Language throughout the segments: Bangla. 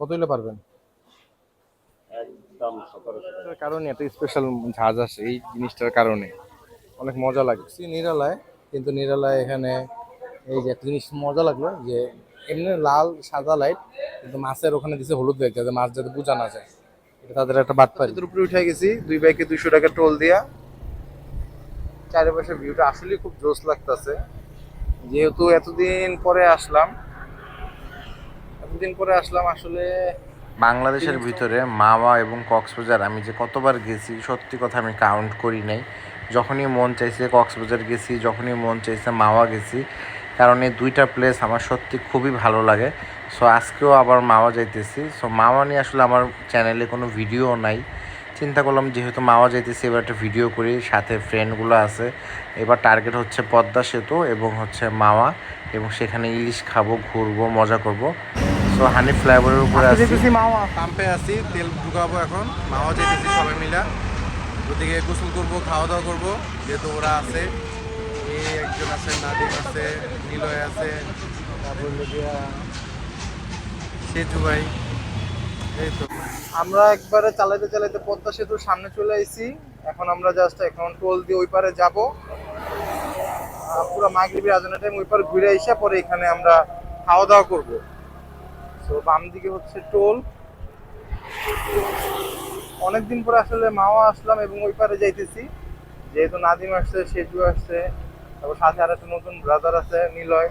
কত হলে পারবেন? একদম কারণে এত স্পেশাল ঝাঁজ আসে এই জিনিসটার কারণে। অনেক মজা লাগে। নিরালায় কিন্তু নিরালায় এখানে এই যে একটা জিনিস মজা লাগল যে এমনি লাল সাদা লাইট কিন্তু মাছের ওখানে দিছে হলুদ লাইট যাতে মাছ যাতে বোঝা না যায়। এটা তাদের একটা বাট পাই উপরে উঠে গেছি দুই বাইকে দুইশো টাকা টোল দিয়া। চারিপাশে ভিউটা আসলে খুব জোস লাগতেছে। যেহেতু এতদিন পরে আসলাম এতদিন পরে আসলাম আসলে বাংলাদেশের ভিতরে মাওয়া এবং কক্সবাজার আমি যে কতবার গেছি সত্যি কথা আমি কাউন্ট করি নাই। যখনই মন চাইছে কক্সবাজার গেছি যখনই মন চাইছে মাওয়া গেছি কারণ এই দুইটা প্লেস আমার সত্যি খুবই ভালো লাগে। সো আজকেও আবার মাওয়া যাইতেছি। সো মাওয়া নিয়ে আসলে আমার চ্যানেলে কোনো ভিডিও নাই। চিন্তা করলাম যেহেতু মাওয়া যাইতেছি এবার একটা ভিডিও করি সাথে ফ্রেন্ডগুলো আছে। এবার টার্গেট হচ্ছে পদ্মা সেতু এবং হচ্ছে মাওয়া এবং সেখানে ইলিশ খাব ঘুরবো মজা করব। সো হানি ফ্লাইওভারের উপরে আছি। মাওয়া পাম্পে আছি তেল ঢুকাবো এখন। মাওয়া যেতেছি সবাই মিলা। ওদিকে গোসল করব খাওয়া দাওয়া করব। যেহেতু ওরা আছে এই একজন আছে নাদিম আছে নিলয় আছে। তারপর সেতু ভাই এই তো। আমরা একবারে চালাইতে চালাইতে পদ্মা সেতুর সামনে চলে আইছি। এখন আমরা জাস্ট এখন টোল দিয়ে ওই পারে যাব। পুরো মাগরিবি আজানের টাইম ওই পারে ঘুরে এসে পরে এখানে আমরা খাওয়া দাওয়া করব। তো বাম দিকে হচ্ছে টোল। অনেকদিন পরে আসলে মাওয়া আসলাম এবং ওই পারে যাইতেছি। যেহেতু নাদিম আসছে সেজু আসছে তারপর সাথে আর একটা নতুন ব্রাদার আছে নিলয়।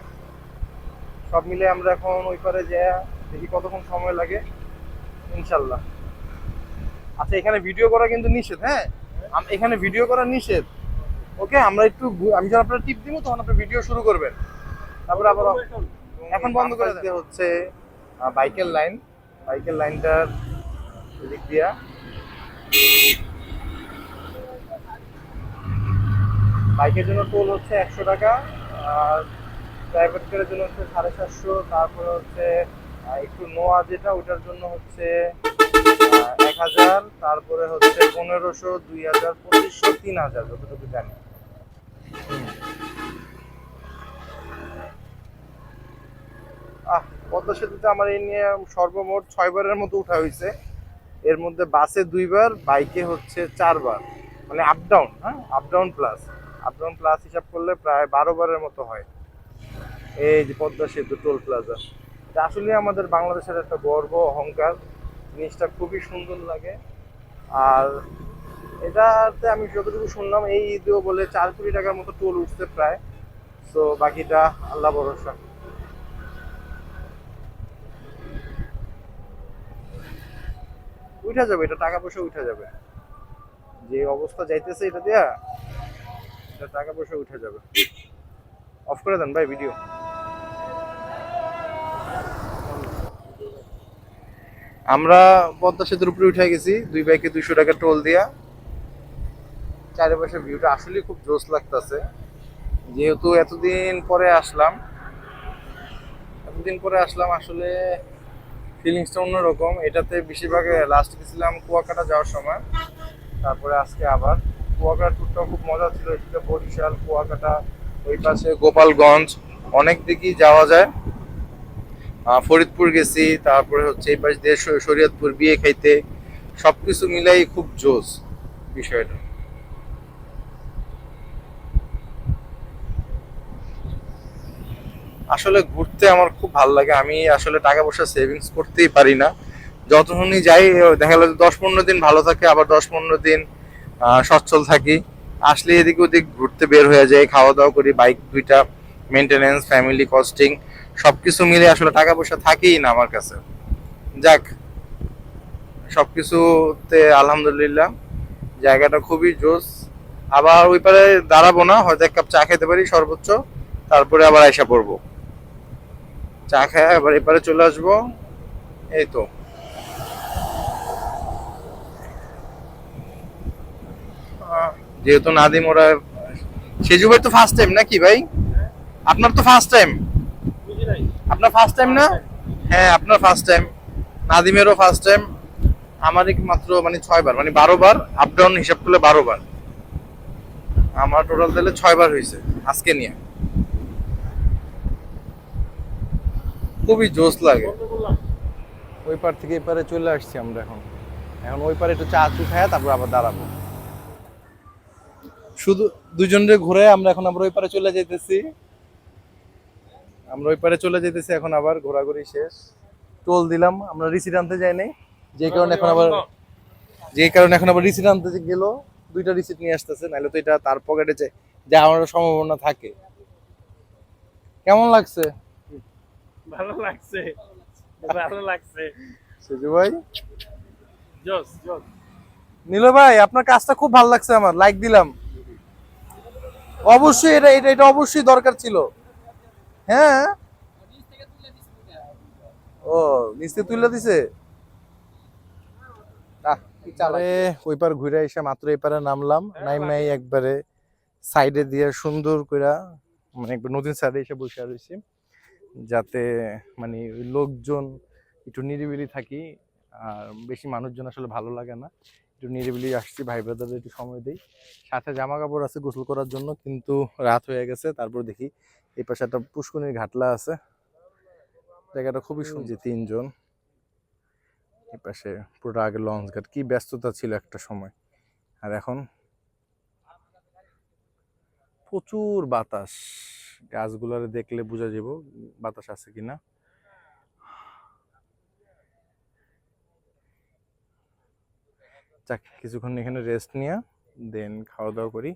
সব মিলে আমরা এখন ওই পারে যাই দেখি কতক্ষণ সময় লাগে ইনশাল্লাহ আচ্ছা এখানে ভিডিও করা কিন্তু নিষেধ হ্যাঁ? আম- এখানে ভিডিও করা নিষেধ। ওকে আমরা একটু আমি যখন আপনার টিপ দিব তখন আপনি ভিডিও শুরু করবেন। তারপরে আবার এখন বন্ধ করে দিতে হচ্ছে বাইকের লাইন, বাইকের লাইনটার দিক দিয়া। বাইকের জন্য টোল হচ্ছে একশো টাকা, আর প্রাইভেট কারের জন্য হচ্ছে সাড়ে সাতশো, তারপরে হচ্ছে একটু নোয়া যেটা, ওটার জন্য হচ্ছে এক হাজার, তারপরে হচ্ছে পনেরোশো, দুই হাজার, পঁচিশশো, তিন হাজার, যতটুকু জানি আহ পদ্মা সেতুতে আমার এই নিয়ে সর্বমোট ছয়বারের মতো উঠা হয়েছে। এর মধ্যে বাসে দুইবার, বাইকে হচ্ছে চারবার। মানে আপ ডাউন হ্যাঁ? Up down plus up down plus হিসাব করলে প্রায় বারো বারের মতো হয়। এই যে পদ্মা সেতু টোল প্লাজা এটা আসলে আমাদের বাংলাদেশের একটা গর্ব, অহংকার। জিনিসটা খুবই সুন্দর লাগে। আর এটাতে আমি যতটুকু শুনলাম, এই ঈদেও বলে চার কোটি টাকার মতো টোল উঠছে প্রায়। তো বাকিটা আল্লাহ ভরসা। উঠা যাবে, এটা টাকা পয়সা উঠা যাবে। যে অবস্থা যাইতেছে এটা দিয়া, এটা টাকা পয়সা উঠে যাবে। অফ করে দেন ভাই ভিডিও আমরা পদ্মা সেতুর উপরে উঠে গেছি, দুই বাইকে দুইশো টাকা টোল দিয়া। চারিপাশে ভিউটা আসলে খুব জোস লাগতেছে। যেহেতু এতদিন পরে আসলাম, এতদিন পরে আসলাম আসলে ফিলিংসটা অন্যরকম। এটাতে বেশিরভাগ লাস্ট গেছিলাম কুয়াকাটা যাওয়ার সময়। তারপরে আজকে আবার। কুয়াকাটা ট্যুরটাও খুব মজা ছিল। এদিকে বরিশাল, কুয়াকাটা, ওই পাশে গোপালগঞ্জ, অনেক দিকেই যাওয়া যায়। ফরিদপুর গেছি, তারপরে হচ্ছে এই পাশ দিয়ে শরীয়তপুর বিয়ে খাইতে। সবকিছু মিলাই খুব জোস বিষয়টা। আসলে ঘুরতে আমার খুব ভালো লাগে। আমি আসলে টাকা পয়সা সেভিংস করতেই পারি না। যতক্ষণই যাই, দেখা গেলো দশ পনেরো দিন ভালো থাকে, আবার দশ পনেরো দিন সচ্ছল থাকি। আসলে এদিক ওদিক ঘুরতে বের হয়ে যায় খাওয়া দাওয়া করি বাইক দুইটা মেনটেনেন্স ফ্যামিলি কস্টিং সবকিছু মিলে আসলে টাকা পয়সা থাকেই না আমার কাছে। যাক, সবকিছুতে আলহামদুলিল্লাহ, জায়গাটা খুবই জোস। আবার ওই পারে দাঁড়াবো না, হয়তো এক কাপ চা খেতে পারি সর্বোচ্চ, তারপরে আবার আয়সা পড়ব। চা খায়, আবার এপারে চলে আসব। এই তো। যেহেতু নাদিম ওরা সেজু ভাই তো ফার্স্ট টাইম নাকি ভাই? আপনার তো ফার্স্ট টাইম আপনার ফার্স্ট টাইম না? হ্যাঁ আপনার ফার্স্ট টাইম নাদিমেরও ফার্স্ট টাইম আমারই মাত্র মানে ছয় বার মানে বারো বার আপ ডাউন হিসাব করলে বারো বার। আমার টোটাল তাহলে ছয় বার হয়েছে, আজকে নিয়ে। খুবই জোস লাগে। ওই পার থেকে এই পারে চলে আসছি আমরা এখন। এখন ওই পারে একটু চা চু খায় তারপর আবার দাঁড়াবো। শুধু দুজনরে ঘুরে আমরা এখন আবার ওই পারে চলে যেতেছি আমরা ওই পারে চলে যেতেছি এখন আবার ঘোরাঘুরি শেষ। টোল দিলাম আমরা রিসিট আনতে যাই নাই। যে কারণে এখন আবার যে কারণে এখন আবার রিসিট আনতে যে গেল দুইটা রিসিট নিয়ে আসতেছে নাহলে তো এটা তার পকেটে যাওয়ার সম্ভাবনা থাকে। কেমন লাগছে? ভালো লাগছে। ভালো লাগছে। সুজু ভাই? জোস জোস। নীল ভাই আপনার কাজটা খুব ভালো লাগছে আমার লাইক দিলাম। অবশ্যই এটা এটা এটা অবশ্যই দরকার ছিল। হ্যাঁ? ও নিচে তুলে দিছে? ওই পার ঘুরে এসে মাত্র এই পারে নামলাম। নাইমাই একবারে সাইডে দিয়ে সুন্দর কইরা মানে একবার নদীর সাইডে এসে বসে রয়েছি যাতে মানে ওই লোকজন একটু নিরিবিলি থাকি আর বেশি মানুষজন আসলে ভালো লাগে না। একটু নিরিবিলি আসছি ভাই ব্রাদারদের একটু সময় দিই। সাথে জামা কাপড় আছে গোসল করার জন্য কিন্তু রাত হয়ে গেছে তারপর দেখি এই পাশে একটা পুষ্করণীর ঘাটলা আছে। জায়গাটা খুবই সুন্দর তিনজন। এই পাশে পুরো আগে লঞ্চ ঘাট কি ব্যস্ততা ছিল একটা সময়। আর এখন প্রচুর বাতাস। গাছগুলারে দেখলে বোঝা যাব বাতাস আছে কিনা। যাক কিছুক্ষণ এখানে রেস্ট নিয়ে দেন খাওয়া দাওয়া করি।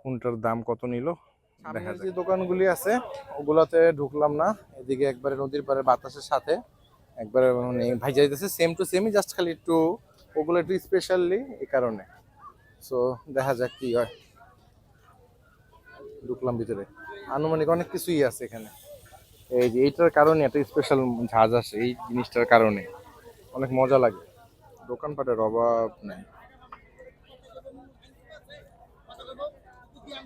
কোনটার দাম কত নিল দেখা যে দোকানগুলি আছে ওগুলাতে ঢুকলাম না এদিকে একবারে নদীর পারে বাতাসের সাথে। একবারে মানে ভাইজা যাইতেছে সেম টু সেমই জাস্ট খালি একটু ওগুলো একটু স্পেশালি এই কারণে। সো দেখা যাক কি হয়। ঢুকলাম ভিতরে। আনুমানিক অনেক কিছুই আছে এখানে। এই যে এইটার কারণে একটা স্পেশাল ঝাঁজ আসে এই জিনিসটার কারণে। অনেক মজা লাগে। দোকানপাটের অভাব নেই।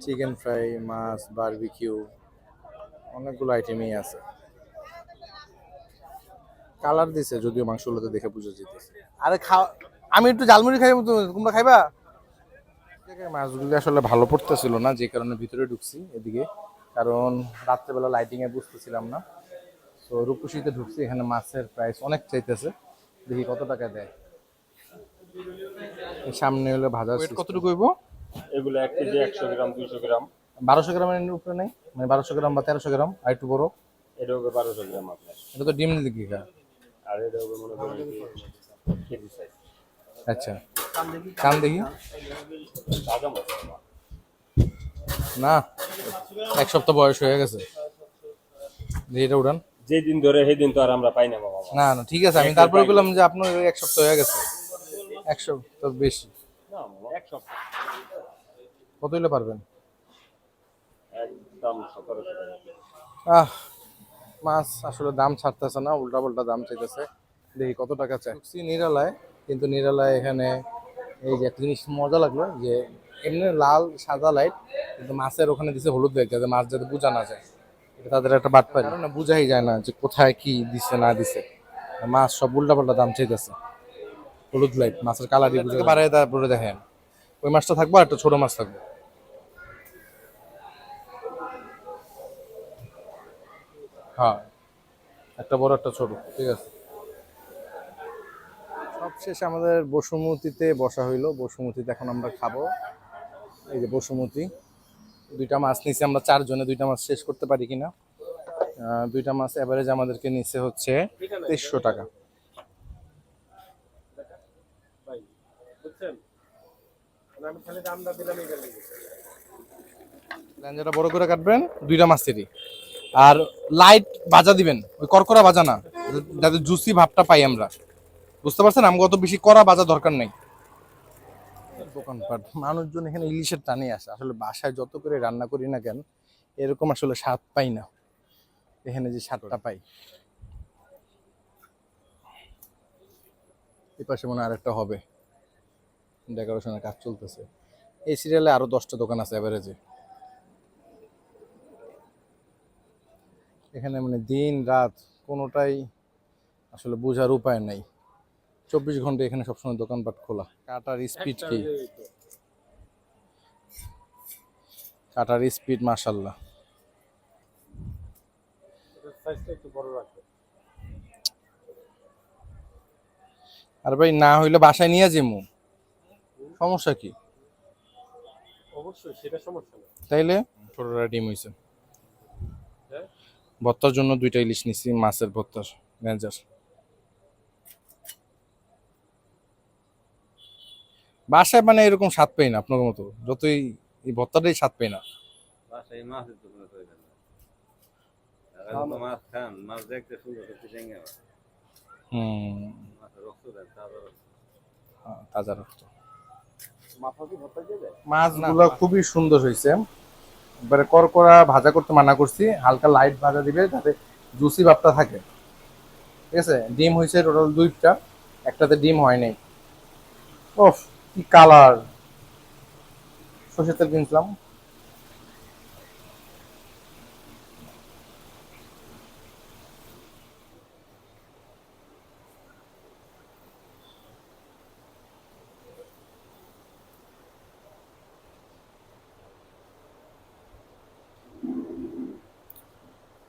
চিকেন ফ্রাই মাছ বারবিকিউ অনেকগুলো আইটেমই আছে। কালার দিছে যদিও মাংসগুলোতে দেখে বুঝে যেতেছে। আরে খাওয়া আমি একটু ঝালমুড়ি খাই তোমরা খাইবা? মাছগুলি আসলে ভালো পড়তেছিল না যে কারণে ভিতরে ঢুকছি এদিকে। কারণ রাত্রেবেলা লাইটিং এ বুঝতেছিলাম না। তো রূপসীতে ঢুকছি এখানে মাছের প্রাইস অনেক চাইতেছে। দেখি কত টাকা দেয়। এই সামনে হলো ভাজা কতটুকু হইব? এগুলো এক কেজি একশো গ্রাম দুইশো গ্রাম। বারোশো গ্রামের উপরে নেই? মানে বারোশো গ্রাম বা তেরোশো গ্রাম আর একটু বড়? এটা হবে বারোশো গ্রাম আপনার। এটা তো ডিম দিকে খা আর এটা হবে মনে করেন কেজি সাইজ আচ্ছা। কান দেখি। না। এক সপ্তাহ বয়স হয়ে গেছে। এটা উড়ান যেদিন ধরে সেদিন তো আর আমরা পাই না মামা না না ঠিক আছে আমি তারপরে বললাম যে আপনার এক সপ্তাহ হয়ে গেছে। এক সপ্তাহ বেশি। এক সপ্তাহ। কত হইলে পারবেন? আহ মাছ আসলে দাম ছাড়তেছে না উল্টা পাল্টা দাম চাইতেছে। দেখি কত টাকা চাই। নিরালায় কিন্তু নিরালায় এখানে এই যে একটা জিনিস মজা লাগল যে এমনি লাল সাদা লাইট কিন্তু মাছের ওখানে দিছে হলুদ লাইট যাতে মাছ যাতে বোঝা না যায়। এটা তাদের একটা বাদ পাই না। বোঝাই যায় না যে কোথায় কি দিছে না দিছে। মাছ সব উল্টা পাল্টা দাম চাইতেছে। হলুদ লাইট মাছের কালারই বুঝে বাড়ায় তারপরে দেখেন। ওই মাছটা থাকব আর একটা ছোট মাছ থাকবে। হ্যাঁ একটা বড় একটা ছোট ঠিক আছে। সবশেষে আমাদের বসুমতিতে বসা হইল। বসুমতিতে এখন আমরা খাব। এই যে বসুমতি। দুইটা মাছ নিচে আমরা চারজনে দুইটা মাছ শেষ করতে পারি কিনা? দুইটা মাছ অ্যাভারেজ আমাদেরকে নিচে হচ্ছে তেইশশো টাকা। বড় করে কাটবেন, দুইটা আর লাইট দিবেন, ওই না, যাতে জুসি ভাবটা পাই আমরা। বুঝতে পারছেন? আমাকে অত বেশি করা ভাজা দরকার নেই। দোকানপাট মানুষজন এখানে ইলিশের টানে আসে। আসলে বাসায় যত করে রান্না করি না কেন, এরকম আসলে স্বাদ পাই না। এখানে যে স্বাদটা পাই। এই পাশে মনে আরেকটা হবে। ডেকোরেশনের কাজ চলতেছে। এই সিরিয়ালে আরও দশটা দোকান আছে এভারেজে এখানে মানে দিন, রাত কোনোটাই আসলে বোঝার উপায় নাই। চব্বিশ ঘণ্টা এখানে সবসময় দোকানপাট খোলা। কাটার স্পিড কি? কাটার স্পিড রাখবে আর ভাই না হইলে বাসায় নিয়ে যাব সমস্যা কি? অবশ্যই সেটা সমস্যা না। তাইলে? ছোটরা ডিম হইছে। হ্যাঁ? ভর্তার জন্য দুইটা ইলিশ নিছি মাছের ভর্তার ম্যানেজার বাসায় মানে এরকম স্বাদ পাই না আপনার মতো। যতই এই ভর্তাটাই স্বাদ পাই না। তাজা রক্ত। হ্যাঁ, তাজা রক্ত। দেয় মাছগুলো খুবই সুন্দর হয়েছে। এবারে করকরা ভাজা করতে মানা করছি। হালকা লাইট ভাজা দিবে যাতে জুসি ভাবটা থাকে। ঠিক আছে? ডিম হয়েছে টোটাল দুইটা। একটাতে ডিম হয় নাই। ওফ কি কালার? সর্ষের তেল কিনছিলাম।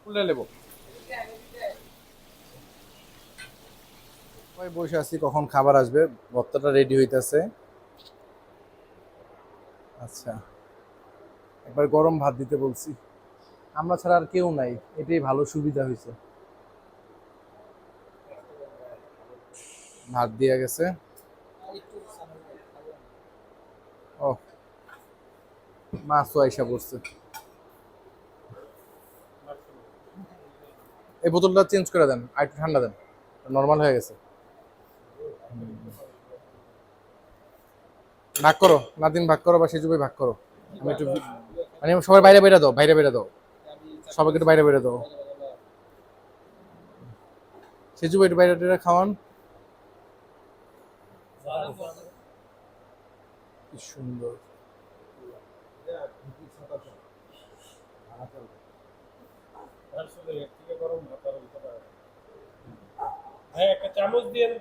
খুলে নেব বসে আছি কখন খাবার আসবে? ভর্তাটা রেডি হইতেছে। আচ্ছা। একবার গরম ভাত দিতে বলছি। আমরা ছাড়া আর কেউ নাই। এটাই ভালো সুবিধা হয়েছে। ভাত দিয়ে গেছে। ও। মাছও আইসা পড়ছে। এই বোতলটা চেঞ্জ করে দেন। আর একটু ঠান্ডা দেন। নর্মাল হয়ে গেছে। ভাগ করো নাদিন ভাগ করো বা সেজু ভাই ভাগ করো। আমি একটু মানে সবাই বাইরে বাইরে দাও বাইরে বাইরে দাও। সবাইকে একটু বাইরে বাইরে দাও। সেজু ভাই একটু বাইরে বাইরে খাওয়ান। সুন্দর।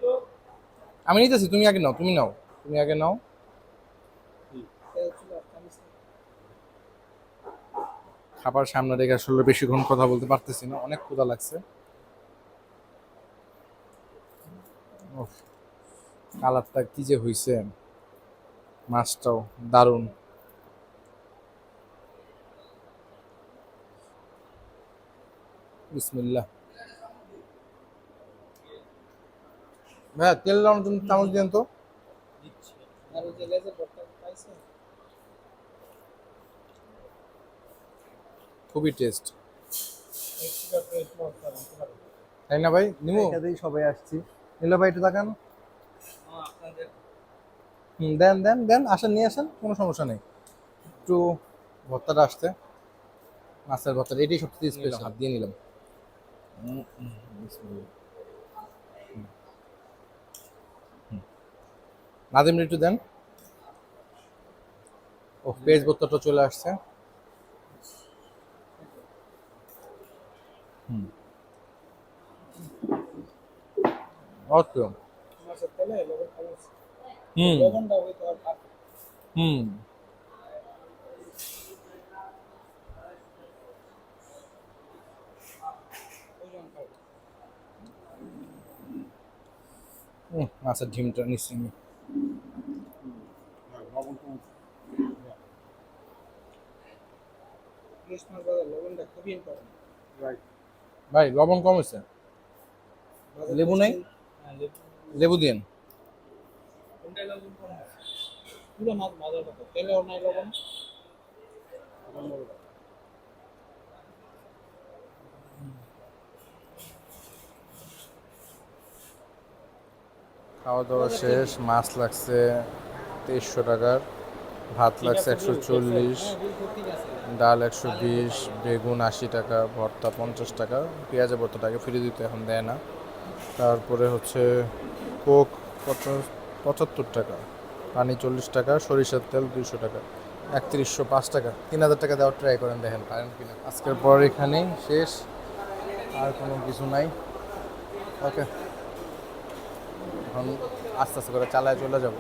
তো। আমি নিতেছি তুমি আগে নাও তুমি নাও তুমি আগে নাও। খাবার সামনে রেখে আসলে বেশিক্ষণ কথা বলতে পারতেছি না। অনেক ক্ষুধা লাগছে। কালারটা কি যে হইছে। মাছটাও দারুণ। বিসমিল্লাহ। ভাইয়া, তেল জন্য চামচ দিন তো। খুবই টেস্ট। তাই না ভাই? নিমু? এটাতেই সবাই আসছি। নিলো ভাই একটু তাকান। হুম দেন দেন দেন আসেন নিয়ে আসেন কোনো সমস্যা নেই। একটু ভর্তাটা আসতে মাছের ভর্তাটা এটাই সবচেয়ে স্পেশাল হাত দিয়ে নিলাম। নাদিম একটু দেন। ও পেঁয়াজ ভর্তাটা চলে আসছে। খামোশ হুম হুম মাছের ডিমটা নিচ্ছি আমি লবণটা খুবই ইম্পর্টেন্ট ভাই লবণ কম হয়েছে লেবু নাই? লেবু দিন খাওয়া দাওয়া শেষ মাছ লাগছে তেইশশো টাকার। ভাত লাগছে একশো চল্লিশ ডাল একশো বিশ বেগুন আশি টাকা ভর্তা পঞ্চাশ টাকা পেঁয়াজের ভর্তাটাকে ফ্রি দিতে এখন দেয় না। তারপরে হচ্ছে কোক পঁচাত্তর টাকা পানি চল্লিশ টাকা সরিষার তেল দুইশো টাকা একত্রিশশো পাঁচ টাকা। তিন হাজার টাকা দেওয়ার ট্রাই করেন দেখেন পারেন কিনা। আজকের পর এখানেই শেষ আর কোনো কিছু নাই। ওকে এখন আস্তে আস্তে করে চালায় চলে যাব।